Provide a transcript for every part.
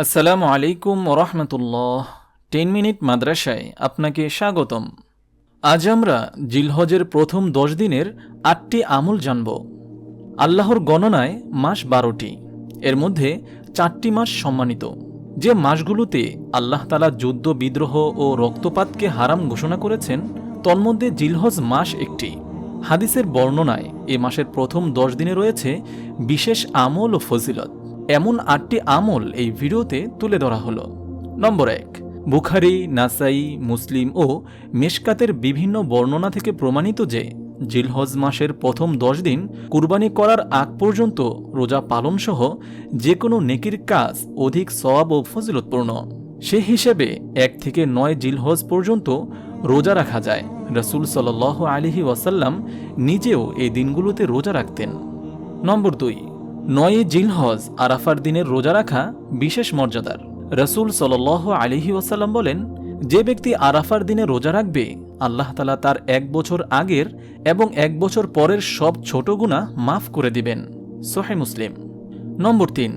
আসসালামু আলাইকুম রহমতুল্লাহ। Ten minute মাদ্রাসায় আপনাকে স্বাগতম। আজ আমরা জিলহজের প্রথম দশ দিনের আটটি আমল জানব। আল্লাহর গণনায় মাস বারোটি। এর মধ্যে চারটি মাস সম্মানিত। যে মাসগুলোতে আল্লাহ তালা যুদ্ধ, বিদ্রোহ ও রক্তপাতকে হারাম ঘোষণা করেছেন, তন্মধ্যে জিলহজ মাস একটি। হাদিসের বর্ণনায় এ মাসের প্রথম দশ দিনে রয়েছে বিশেষ আমল ও ফজিলত। এমন আটটি আমল এই ভিডিওতে তুলে ধরা হলো। নম্বর এক, বুখারি, নাসাই, মুসলিম ও মেশকাতের বিভিন্ন বর্ণনা থেকে প্রমাণিত যে জিলহজ মাসের প্রথম দশ দিন কুরবানি করার আগ পর্যন্ত রোজা পালনসহ যে কোনো নেকির কাজ অধিক সওয়াব ও ফজিলতপূর্ণ। সে হিসেবে এক থেকে নয় জিলহজ পর্যন্ত রোজা রাখা যায়। রসুল সাল আলিহি ওয়াসাল্লাম নিজেও এই দিনগুলোতে রোজা রাখতেন। নম্বর দুই নয় জিলহজ আরাফার দিনের রোজা রাখা বিশেষ মর্যাদার। রসুল সাল আলিহি ওয়াসাল্লাম বলেন, যে ব্যক্তি আরাফার দিনে রোজা রাখবে, আল্লাহ তালা তার এক বছর আগের এবং এক বছর পরের সব ছোট গুণা মাফ করে দিবেন। সোহে মুসলিম। নম্বর তিন,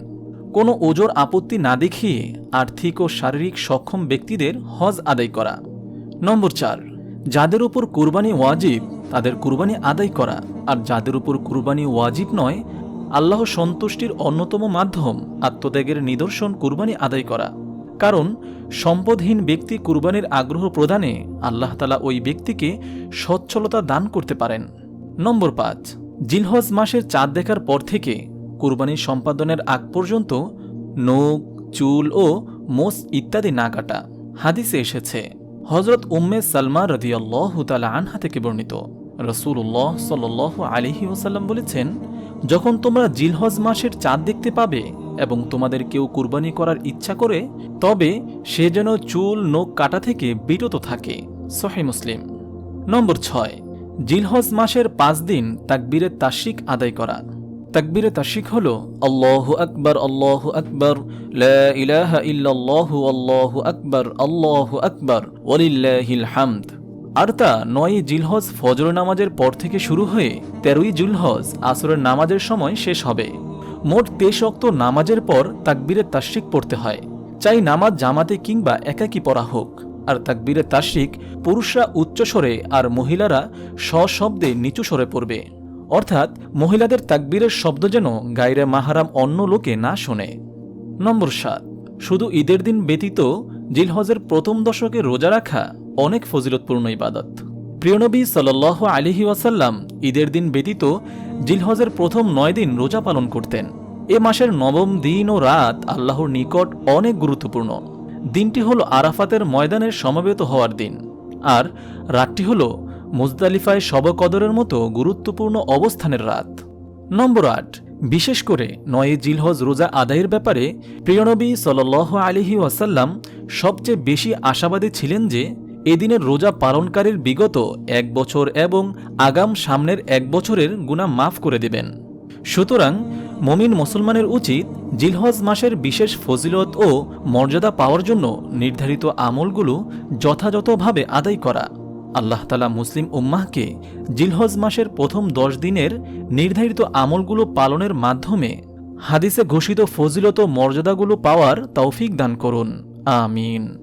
কোনো ওজোর আপত্তি না দেখিয়ে আর্থিক ও শারীরিক সক্ষম ব্যক্তিদের হজ আদায় করা। নম্বর চার, যাদের উপর কুরবানি ওয়াজিব তাদের কুরবানি আদায় করা। আর যাদের উপর কুরবানি ওয়াজিব নয় আল্লাহ সন্তুষ্টির অন্যতম মাধ্যম আত্মত্যাগের নিদর্শন কুরবানি আদায় করা। কারণ, সম্পদহীন ব্যক্তি কুরবানির আগ্রহ প্রদানে আল্লাহ তালা ওই ব্যক্তিকে সচ্ছলতা দান করতে পারেন। নম্বর পাঁচ, জিলহজ মাসের চাঁদ দেখার পর থেকে কুরবানি সম্পাদনের আগ পর্যন্ত নখ, চুল ও মোস ইত্যাদি না কাটা। হাদিসে এসেছে হজরত উম্মে সালমা রদিয়াল্লাহ তালা আনহা থেকে বর্ণিত। রসুল্লাহ সাল আলিহি ওসাল্লাম বলেছেন যখন তোমরা জিলহজ মাসের চাঁদ দেখতে পাবে এবং তোমাদের কেউ কুরবানি করার ইচ্ছা করে, তবে সে যেন চুল, নখ, কাটা থেকে বিরত থাকে। সহে মুসলিম। নম্বর ছয়, জিলহজ মাসের পাঁচ দিন তাকবীরে তাসিক আদায় করা। তাকবীরে তাসিক হল, আল্লাহ আকবর আল্লাহ আকবর ইলাহা ইল্লাল্লাহু, আল্লাহু আকবর আল্লাহু আকবর, ওয়ালিল্লাহিল হামদ। আর তা নয় জিলহজ ফজর নামাজের পর থেকে শুরু হয়ে তেরোই জুলহজ আসরের নামাজের সময় শেষ হবে। মোট তেইশ অক্ত নামাজের পর তাকবীরের তাশরিক পড়তে হয়। চাই নামাজ জামাতে কিংবা একাকি পড়া হোক। আর তাকবীরে তাশরিক পুরুষরা উচ্চস্বরে আর মহিলারা সশব্দে নিচু স্বরে পড়বে। অর্থাৎ মহিলাদের তাকবীরের শব্দ যেন গায়রে মাহারাম অন্য লোকে না শোনে। নম্বর সাত। শুধু ঈদের দিন ব্যতীত জিলহজের প্রথম দশকে রোজা রাখা অনেক ফজিলতপূর্ণ ইবাদত। প্রিয়নবী সাল আলিহি ওয়াসাল্লাম ঈদের দিন ব্যতীত জিলহজের প্রথম নয় দিন রোজা পালন করতেন। এ মাসের নবম দিন ও রাত আল্লাহর নিকট অনেক গুরুত্বপূর্ণ। দিনটি হল আরাফাতের ময়দানের সমবেত হওয়ার দিন। আর রাতটি হল মুজদালিফায় শবকদরের মতো গুরুত্বপূর্ণ অবস্থানের রাত। নম্বর আট, বিশেষ করে নয়ে জিলহজ রোজা আদায়ের ব্যাপারে প্রিয়নবী সাল আলিহি ওয়াসাল্লাম সবচেয়ে বেশি আশাবাদী ছিলেন যে এদিনের রোজা পালনকারীর বিগত এক বছর এবং আগাম সামনের এক বছরের গুণা মাফ করে দেবেন। সুতরাং মমিন মুসলমানের উচিত জিলহজ মাসের বিশেষ ফজিলত ও মর্যাদা পাওয়ার জন্য নির্ধারিত আমলগুলো যথাযথভাবে আদায় করা। আল্লাহ তালা মুসলিম উম্মাহকে জিলহজ মাসের প্রথম দশ দিনের নির্ধারিত আমলগুলো পালনের মাধ্যমে হাদিসে ঘোষিত ফজিলত ও মর্যাদাগুলো পাওয়ার তৌফিক দান করুন। আমিন।